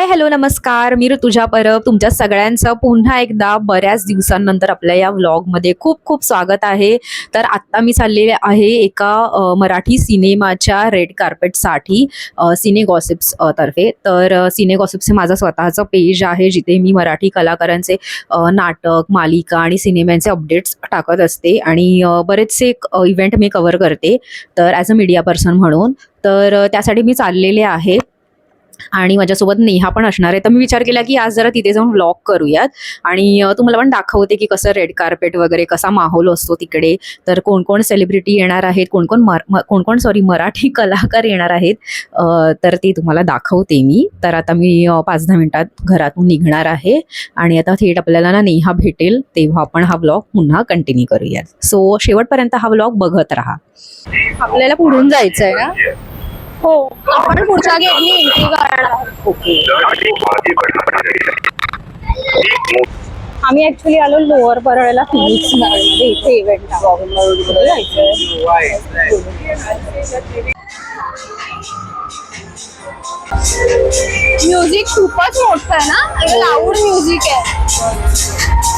Hi hello नमस्कार. मी ऋतुजा परब. तुमच्या सगळ्यांचं पुन्हा एकदा बऱ्याच दिवसांनंतर आपल्या या व्लॉगमध्ये खूप खूप स्वागत आहे. तर आत्ता मी चाललेले आहे एका मराठी सिनेमाच्या रेड कार्पेटसाठी सिने गॉसिप्स तर्फे. तर सिने गॉसिप्स हे माझं स्वतःचं पेज आहे जिथे मी मराठी कलाकारांचे नाटक मालिका आणि सिनेमांचे अपडेट्स टाकत असते आणि बरेचसे बरेचसे इव्हेंट मी कव्हर करते. तर ॲज अ मीडिया पर्सन म्हणून. तर त्यासाठी मी चाललेले आहे. आणि माझ्यासोबत नेहा पण असणार आहे. तर मी विचार केला की आज जरा तिथे जाऊन व्लॉग करूयात. आणि तुम्हाला पण दाखवते की कसं रेड कार्पेट वगैरे कसा माहोल असतो तिकडे. तर कोण कोण सेलिब्रिटी येणार आहेत कोण कोण मर कोण कोण सॉरी मराठी कलाकार येणार आहेत तर ते तुम्हाला दाखवते मी. तर आता मी पाच दहा मिनिटात घरातून निघणार आहे. आणि आता थेट आपल्याला ना नेहा भेटेल तेव्हा आपण हा व्लॉग पुन्हा कंटिन्यू करूयात. सो शेवटपर्यंत हा व्लॉग बघत राहा. आपल्याला पुढून जायचं आहे ना? हो. आपण पुढच्या गेटनी एंट्री करणार ओके. आम्ही ऍक्च्युली आलो लोअर परळला फिनिक्समध्ये इथे इव्हेंट म्युझिक खूपच मोठं आहे ना? लाऊड म्युझिक आहे.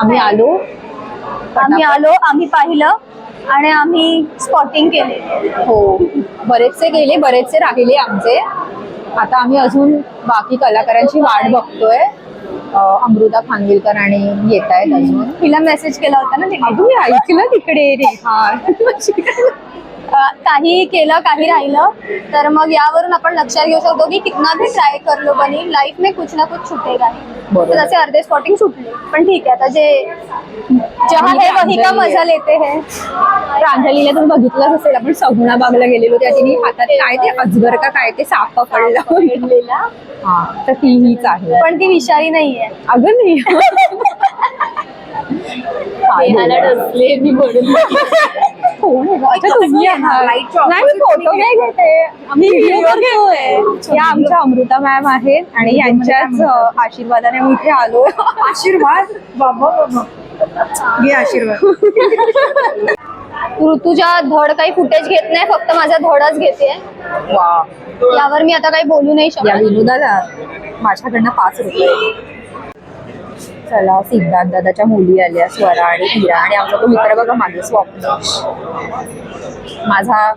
आम्ही आलो. आम्ही आलो आम्ही पाहिलं आणि आम्ही स्पॉटिंग केले. हो. बरेचसे गेले बरेचसे राहिले आमचे. आता आम्ही अजून बाकी कलाकारांची वाट बघतोय. अमृता खानविलकर आणि येत आहेत अजून. तिला मेसेज केला होता ना तिने. अजून मी ऐकलं तिकडे रे. हा. काही केलं काही राहिलं तर मग यावरून आपण लक्षात घेऊ शकतो की कितना भी ट्राय कर लो बनी लाईफ में कुछ ना कुछ छुटेगा ही. तर तसे अर्धे स्पॉटिंग सुटले. पण ठीक आहे आता जे जहा है वही का मजा लेते हैं. प्रांजलीला तुम्ही बघितलंच असेल आपण सगुणाबागला गेलेलो त्या तिने हातात काय ते अजगर का काय ते साप पकडलं. हा तर ती हीच आहे. पण ती विषारी नाहीये. अगं नाही. देहाला डसले मी म्हणून. कोण आहे गं? अच्छा तुम्ही आहात. नाही मी फोटो नाही घेते. आम्ही व्हिडिओ घेतोय. या आमच्या अमृता मॅम आहेत आणि यांच्याच अ, आशीर्वादाने आम्ही इथे आलो. आशीर्वाद? बाबा बाबा. घे आशीर्वाद. ऋतुजा धड काही फुटेज घेत नाही फक्त माझा धडच घेते वा यावर मी आता काही बोलू नाही या शकत. विनोदाला माझ्याकडनं पाच रुपये. चला सिद्धार्थ दादाच्या मुली आल्या स्वरा आणि हिरा. आणि आमचा तो मित्र बघा मागे स्वप्न. माझा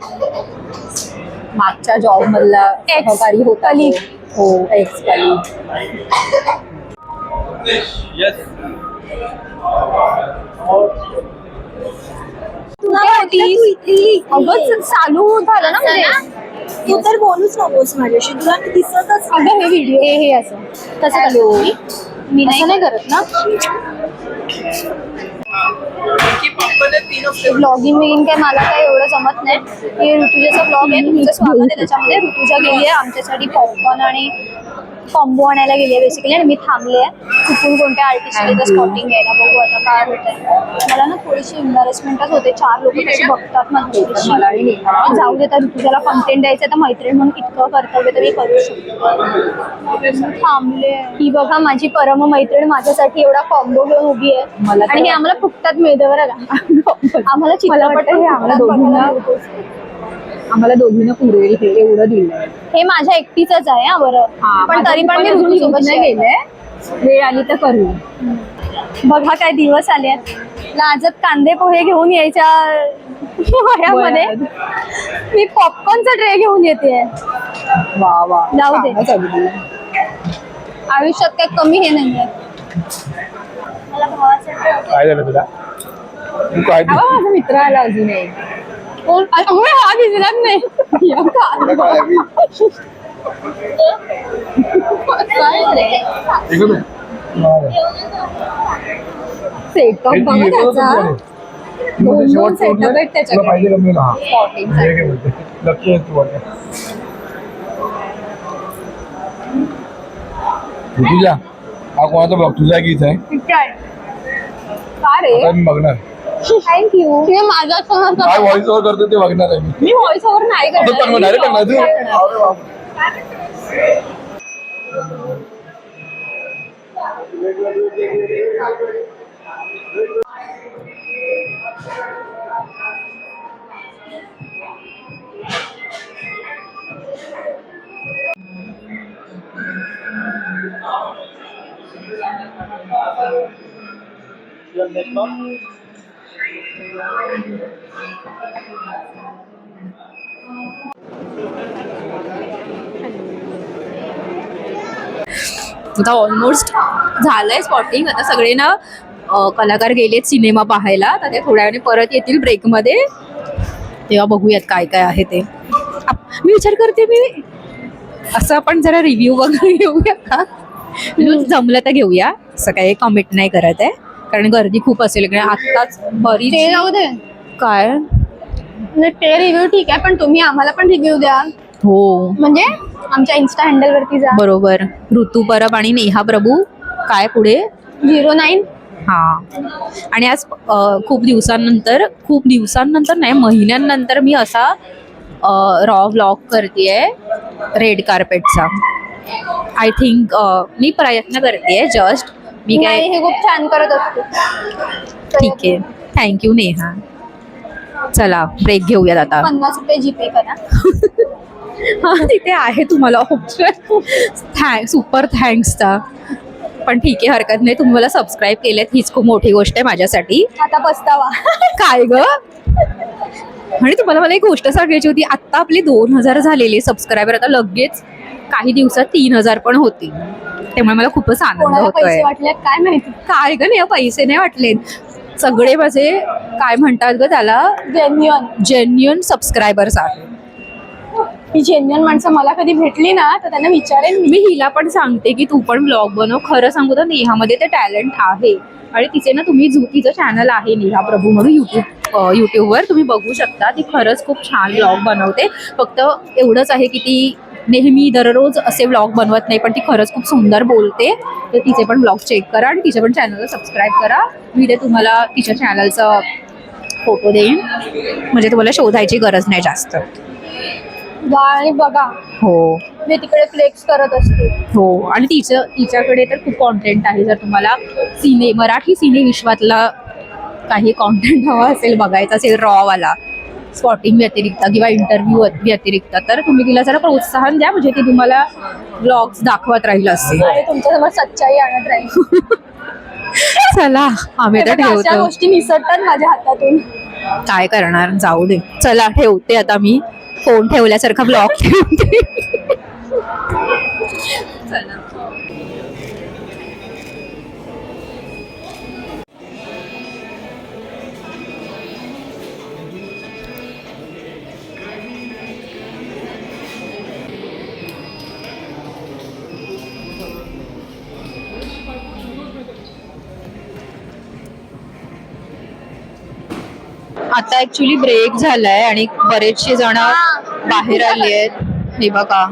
मागच्या जॉब मधला सहकारी होता. हो एक्स कली अगं चालू झालं ना म्हणजे. तू तर बोलूच नकोस माझ्याशी. तुला मी दिसतच अगं हे व्हिडिओ हे हे असं. तसं Hello. करते मी नाही नाही करत. ना? ब्लॉगिंग बिगिंग काय मला काय एवढं जमत नाही. हे ऋतुजाचा ब्लॉग आहे तुमचं स्वागत आहे त्याच्यामध्ये. ऋतुजा गेली आहे आमच्यासाठी पॉपकॉर्न आणि कॉम्बो आणायला गेली आहे बेसिकली आणि मी थांबले आहे. चुकून कोणत्या आर्टिस्टचे स्पॉटिंग घ्यायला बघू आता काय होतंय. मला ना थोडीशी एम्बॅरेसमेंटच होते. चार लोक कशी बघतात माझ्याशी जाऊ दे तर तुझ्याला कंटेंट द्यायचं तर मैत्रीण म्हणून इतकं कर्तव्य तर मी करू शकतो. थांबले. ही बघा माझी परम मैत्रीण माझ्यासाठी एवढा कॉम्बो घेऊन उभी आहे. आणि हे आम्हाला फुकटात मिळतं बरं का. आम्हाला चित्रपट आम्हाला फुकटात दोघींना बघायला मिळतो. आम्हाला दोघींना पुरेल हे एवढं दिलंय. हे माझ्या एकटीच आहे हा बरं. पण तरी पण मी ऋतू सोबत नाही गेलंय. वेळ आली तर करू. बघा काय दिवस आले आहेत. लाजत कांदे पोहे घेऊन यायच्या वयामध्ये. मी पॉपकॉर्नचा ट्रे घेऊन येते. वा वा. जाऊ दे. आयुष्यात काही कमी हे नाहीये. मला भावाचा tray होता. काय झालं तुला तू काय हा बघ, माझा मित्र आला अजून एक कोण- अगं, हा दिसलाच नाही या का? काय रे? सेटअप बघा त्याचा दोन दोन setup आहेत त्याच्याकडे. पाहिजे कमी ना Spotting हे काय बोलते लक्की आहे तू आता ऋतुजा हा कोणाचा ब्लॉग तुझा कीच आहे ठीक आहे. का रे मी बघणार थँक्यू हे माझा समज काय व्हॉइस ओव्हर करतो ते बघणार आहे मी. मी व्हॉइस ओव्हर नाही आता करणार. टाकणार डायरेक्ट टाकणार तू अरे बाप. आता ऑलमोस्ट झालंय स्पॉटिंग आता सगळे ना कलाकार गेलेत सिनेमा पाहायला. तर ते थोड्या वेळाने परत येतील ब्रेकमध्ये तेव्हा बघूयात काय काय आहे ते. मी विचार करते मी असं आपण जरा रिव्ह्यू वगैरे घेऊया का? जमलं तर घेऊया. असं काही कमिट नाही करत आहे. कारण गर्दी खूप असेल. कारण आत्ताच बरीच ते जाऊ दे. काय? म्हणजे ते रिव्ह्यू ठीक आहे पण तुम्ही आम्हाला पण रिव्ह्यू द्या. हो. म्हणजे आमच्या इन्स्टा हँडल वरती जा. बरोबर. ऋतू परब आणि नेहा प्रभू काय पुढे? झिरो नाईन हा. आणि आज अ, खूप दिवसांनंतर खूप दिवसांनंतर नाही महिन्यांनंतर मी असा रॉ व्लॉग करतेय रेड कार्पेटचा आय थिंक मी प्रयत्न करते जस्ट मी काय हे खूप छान करत असतो. ठीक आहे. Thank you Neha. चला ब्रेक घेऊयात आता. पन्नास रुपये जीपे करा. हा तिथे आहे तुम्हाला ऑप्शन थँक सुपर थँक्सचा पण ठीक आहे हरकत नाही. तुम्ही मला सबस्क्राईब केलेत हीच खूप मोठी गोष्ट आहे माझ्यासाठी. आता पस्तावा. काय ग? आणि तुम्हाला मला एक गोष्ट सांगायची होती. आत्ता आपले दोन हजार झालेले सबस्क्रायबर आता लगेच काही दिवसात तीन हजार पण होतील. त्यामुळे मला खूपच आनंद होतोय. काय माहिती? काय ग नाही पैसे नाही वाटले. सगळे माझे काय म्हणतात ग त्याला? जेन्युअन जेन्युअन सबस्क्रायबर्स आहेत. ही जेन्युअन माणसं मला कधी भेटली ना तर त्यांना विचारेन मी. हिला पण सांगते की तू पण ब्लॉग बनव. खरं सांगू तर नेहामध्ये ते टॅलेंट आहे. आणि तिचे ना तुम्ही तिचं चॅनल आहे नेहा प्रभू म्हणून युट्यूब युट्यूबवर तुम्ही बघू शकता. ती खरंच खूप छान ब्लॉग बनवते. फक्त एवढंच आहे की ती नेहमी दररोज असे व्लॉग बनवत नाही पण ती खरंच खूप सुंदर बोलते. तर तिचे पण ब्लॉग चेक करा आणि तिच्या पण चॅनलला सबस्क्राईब करा. मी ते तुम्हाला तिच्या चॅनलचा फोटो देईन. म्हणजे तुम्हाला शोधायची गरज नाही जास्त. आणि बघा. हो. मी तिकडे फ्लेक्स करत असते. हो. आणि तिचं तिच्याकडे तर खूप कॉन्टेंट आहे. जर तुम्हाला सिने मराठी सिने विश्वातला काही कॉन्टेंट हवा असेल बघायचा असेल रॉवाला स्पॉटिंग व्यतिरिक्त किंवा इंटरव्ह्यू व्यतिरिक्त तर तुम्ही तिला जरा प्रोत्साहन द्या म्हणजे ती तुम्हाला ब्लॉग्स दाखवत राहील असे. आणि तुमच्यासमोर सच्चाई आणत राहील. चला आम्ही तर ठेवतो. गोष्टी निसटतात माझ्या हातातून. काय करणार? जाऊ दे. चला ठेवते आता मी. फोन ठेवल्यासारखा ब्लॉग ठेवते. चला. आता ऍक्च्युली ब्रेक झालाय आणि बरेचसे जण बाहेर आले आहेत. हे बघा.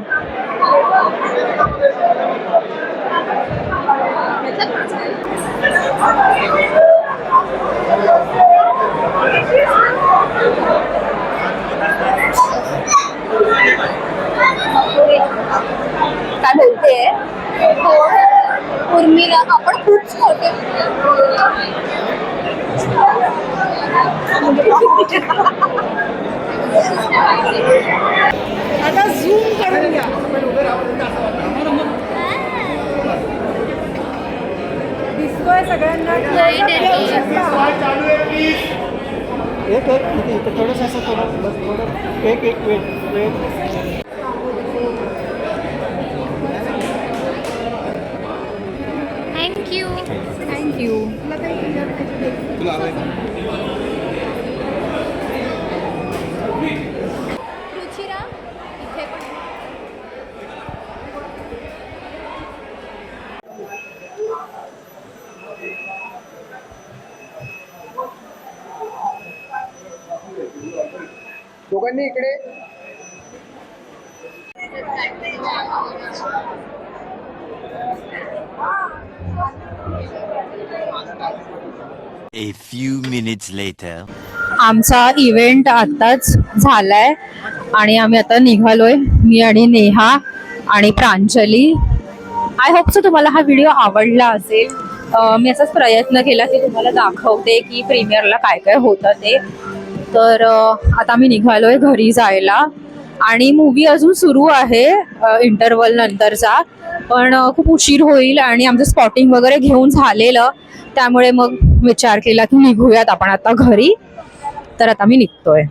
काय बोलते? हो. उर्मीला आपण खूप छोटे. आता झूम करून घ्या. दिसतोय सगळ्यांना एक एक थोडंसं असं थोडं बस थोडं एक एक wait wait thank you thank you Ruchira इथे पण. दोघांनी इकडे. A few minutes later. आमचा इव्हेंट आत्ताच झालाय आणि आम्ही आता निघालोय मी आणि नेहा आणि प्रांजली. आय होप सो तुम्हाला हा व्हिडिओ आवडला असेल. मी असाच प्रयत्न केला की तुम्हाला दाखवते की प्रीमियरला काय काय होतं ते. तर आता मी निघालोय घरी जायला. आणि मूवी अजून सुरू आहे इंटरवल नंतरचा. पण खूप उशीर होईल आणि आमचं स्पॉटिंग वगैरे घेऊन झालेलं. त्यामुळे मग विचार केला की निघूयात आपण आता घरी. तर आता मी निघतोय.